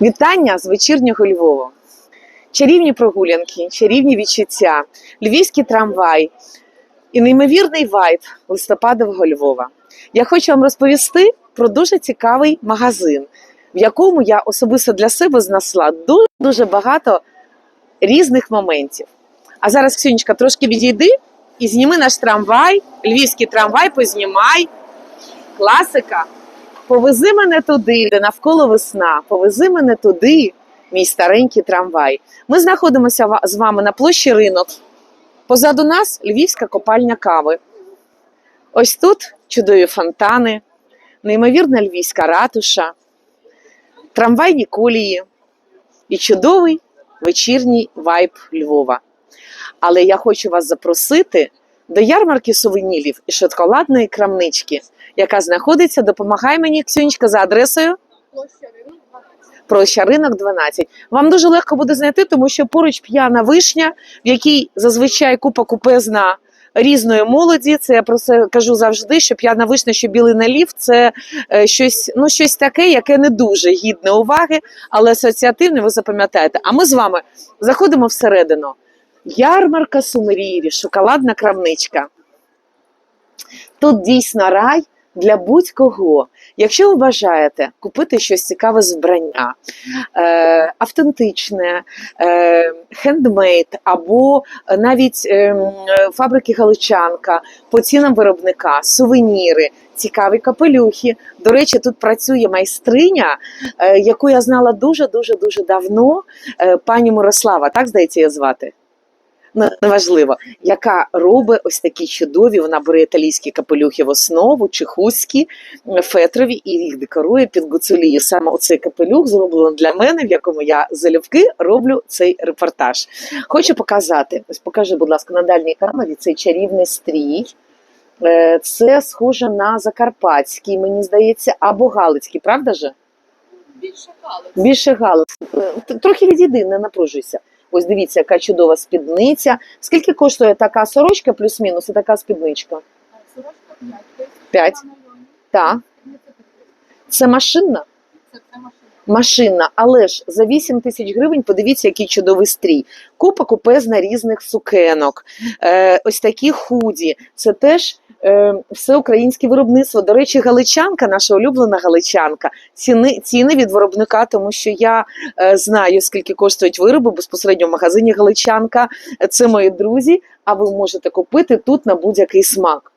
Вітання з вечірнього Львова. Чарівні прогулянки, чарівні відчуття, львівський трамвай і неймовірний вайб листопадового Львова. Я хочу вам розповісти про дуже цікавий магазин, в якому я особисто для себе знайшла дуже, дуже багато різних моментів. А зараз, Ксюнечка, трошки відійди і зніми наш трамвай, львівський трамвай, познімай. Класика. Повези мене туди, де навколо весна. Повези мене туди, мій старенький трамвай. Ми знаходимося з вами на площі ринок. Позаду нас львівська копальня кави. Ось тут чудові фонтани, неймовірна львівська ратуша, трамвайні колії і чудовий вечірній вайб Львова. Але я хочу вас запросити до ярмарки сувенірів і шоколадної крамнички, яка знаходиться, допомагай мені, Ксюнечка, за адресою Площа ринок 12. Проща ринок 12. Вам дуже легко буде знайти, тому що поруч п'яна вишня, в якій зазвичай купа купезна різної молоді. Це я про це кажу завжди. Що п'яна вишня, що білий налів, це е, щось, ну, щось таке, яке не дуже гідне уваги, але асоціативне, ви запам'ятаєте. А ми з вами заходимо всередину. Ярмарка сумерірів, шоколадна крамничка. Тут дійсно рай для будь-кого. Якщо ви бажаєте купити щось цікаве з вбрання, е, автентичне, е, хендмейд або навіть е, фабрики Галичанка по цінам виробника, сувеніри, цікаві капелюхи. До речі, тут працює майстриня, е, яку я знала дуже дуже дуже давно. Е, пані Мирослава, так здається, її звати. Неважливо, яка робить ось такі чудові. Вона бере італійські капелюхи в основу, чи хустки м, фетрові, і їх декорує під гуцулію. Саме оцей капелюх зроблено для мене, в якому я залюбки роблю цей репортаж. Хочу показати. Ось покажи, будь ласка, на дальній камері цей чарівний стрій. Е, Це схоже на закарпатський, мені здається, або галицький, правда же? Більше галузь. Більше галузь. Т- Трохи відійди, не напружуйся. Ось дивіться, яка чудова спідниця. Скільки коштує така сорочка плюс-мінус і така спідничка? Сорочка 5. П'ять. Так. Це машинна? Це машина. Машинна, але ж за 8 тисяч гривень подивіться, який чудовий стрій. Купа купезна різних сукенок, е, ось такі худі. Це теж е, все українське виробництво. До речі, галичанка, наша улюблена галичанка. Ціни, ціни від виробника, тому що я е, знаю, скільки коштують вироби безпосередньо в магазині Галичанка. Це мої друзі, а ви можете купити тут на будь-який смак.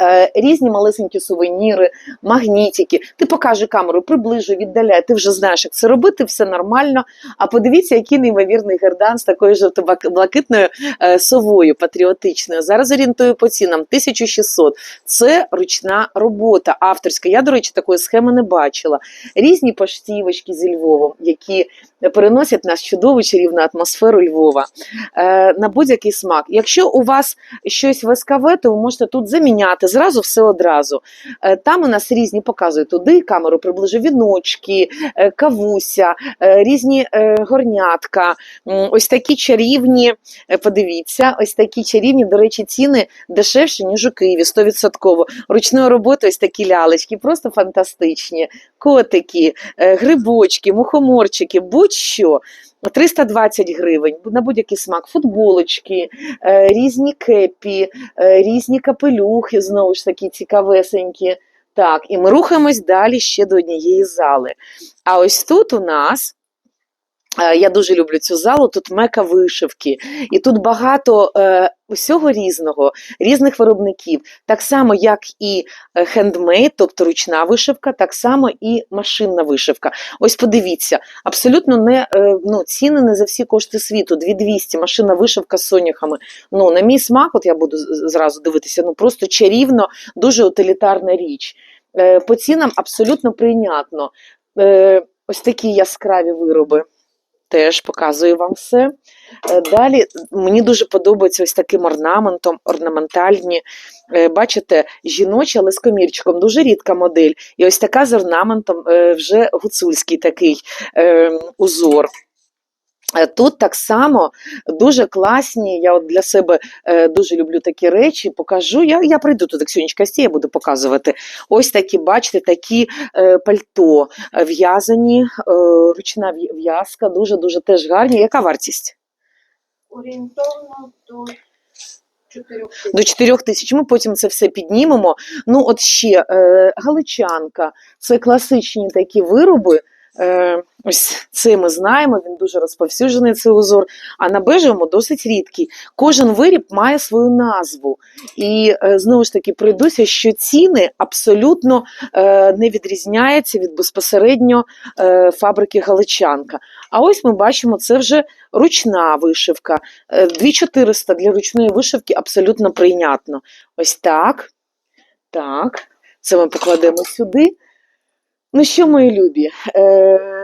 Е, Різні малесенькі сувеніри, магнітики. Ти покажи камеру, приближуй, віддаляй. Ти вже знаєш, як це робити, все нормально. А подивіться, який неймовірний гердан з такою жовто-блакитною е, совою патріотичною. Зараз орієнтую по цінам 1600. Це ручна робота авторська. Я, до речі, такої схеми не бачила. Різні поштівочки зі Львовом, які переносять нас чудову чарівну атмосферу Львова е, на будь-який смак. Якщо у вас щось ВСКВ, то ви можете тут заміняти зразу все одразу. Е, Там у нас різні показують туди камеру, приближу віночки, е, кавуся, е, різні горнятка, ось такі чарівні. Подивіться, ось такі чарівні, до речі, ціни дешевші, ніж у Києві, 100%. Ручної роботи, ось такі лялечки, просто фантастичні. Котики, грибочки, мухоморчики, будь-що. 320 гривень на будь-який смак, футболочки, різні кепі, різні капелюхи, знову ж таки цікавесенькі. Так, і ми рухаємось далі ще до однієї зали. А ось тут у нас. Е, Я дуже люблю цю залу, тут мека вишивки, і тут багато е, усього різного, різних виробників, так само, як і е, хендмейд, тобто ручна вишивка, так само і машинна вишивка. Ось подивіться, абсолютно не е, ну, ціни не за всі кошти світу. 2200, машинна вишивка з соняхами. Ну, на мій смак, от я буду зразу дивитися, ну просто чарівно, дуже утилітарна річ. Е, По цінам абсолютно прийнятно. Е, Ось такі яскраві вироби. Теж показую вам все. Е, Далі мені дуже подобається ось таким орнаментом, орнаментальні. Е, Бачите, жіночі, але з комірчиком, дуже рідка модель. І ось така з орнаментом, е, вже гуцульський такий е, узор. Е, Тут так само дуже класні. Я от для себе е, дуже люблю такі речі. Покажу. Я, я прийду туди, Ксюнечка, стій, я буду показувати. Ось такі, бачите, такі е, пальто в'язані, е, ручна в'язка, дуже дуже теж гарні. Яка вартість? Орієнтовно до 4 До 4 тисяч. Ми потім це все піднімемо. Ну, от ще е, галичанка, це класичні такі вироби. Е, ось це ми знаємо, він дуже розповсюджений цей узор. А на бежевому досить рідкий. Кожен виріб має свою назву. І е, знову ж таки пройдуся, що ціни абсолютно е, не відрізняються від безпосередньо е, фабрики Галичанка. А ось ми бачимо, це вже ручна вишивка. Е, 2400 для ручної вишивки абсолютно прийнятно. Ось так. Так. Це ми покладемо сюди. Ну що, мої любі,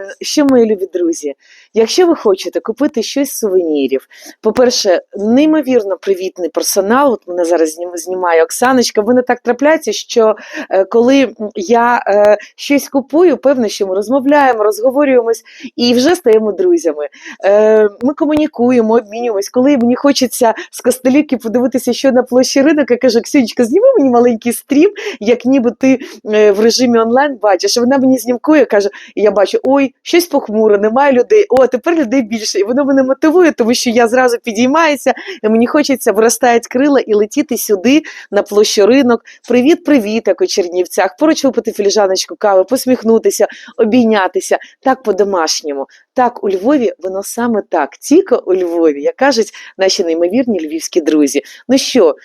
е, що, мої любі друзі, якщо ви хочете купити щось з сувенірів, по-перше, неймовірно привітний персонал. От мене зараз знім- знімає Оксаночка. Мене так трапляється, що е, коли я е, щось купую, певно, що ми розмовляємо, розговорюємось і вже стаємо друзями. Е, ми комунікуємо, обмінюємось. Коли мені хочеться з костелівки подивитися, що на площі ринок, я кажу, Ксюнечка, зніми мені маленький стрім, як ніби ти в режимі онлайн бачиш. Вона мені знімкує, каже, і я бачу, ой, щось похмуро, немає людей. О, тепер людей більше. І воно мене мотивує, тому що я зразу підіймаюся, і мені хочеться виростають крила і летіти сюди на площу ринок. Привіт, привіт, як у Чернівцях. Поруч випити філіжаночку кави, посміхнутися, обійнятися. Так по-домашньому. Так, у Львові воно саме так, тільки у Львові, як кажуть наші неймовірні львівські друзі. Ну що,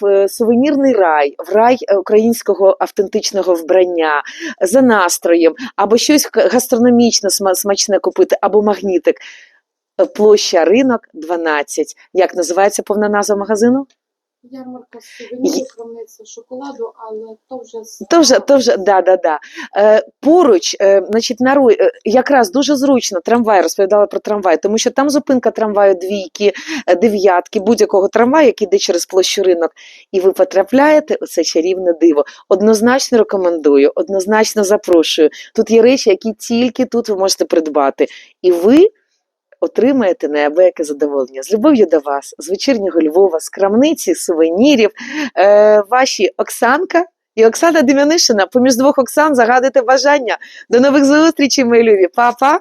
в е, сувенірний рай, в рай е, українського автентичного вбрання, за настроєм, або щось га- гастрономічно сма- смачне купити, або магнітик. Площа ринок 12. Як називається повна назва магазину? Ярмарка сувенірів, крамниця шоколаду, але то вже То вже, то вже, да, да, да. Е, поруч, е, значить, на Руй, е, якраз дуже зручно трамвай, розповідала про трамвай, тому що там зупинка трамваю двійки, е, дев'ятки, будь-якого трамваю, який йде через площу ринок, і ви потрапляєте у це чарівне диво. Однозначно рекомендую, однозначно запрошую. Тут є речі, які тільки тут ви можете придбати. І ви отримаєте неабияке задоволення. З любов'ю до вас, з вечірнього Львова, з крамниці, сувенірів, е, ваші Оксанка і Оксана Дем'янишина. Поміж двох Оксан загадуйте бажання. До нових зустрічей, мої любі. Па-па!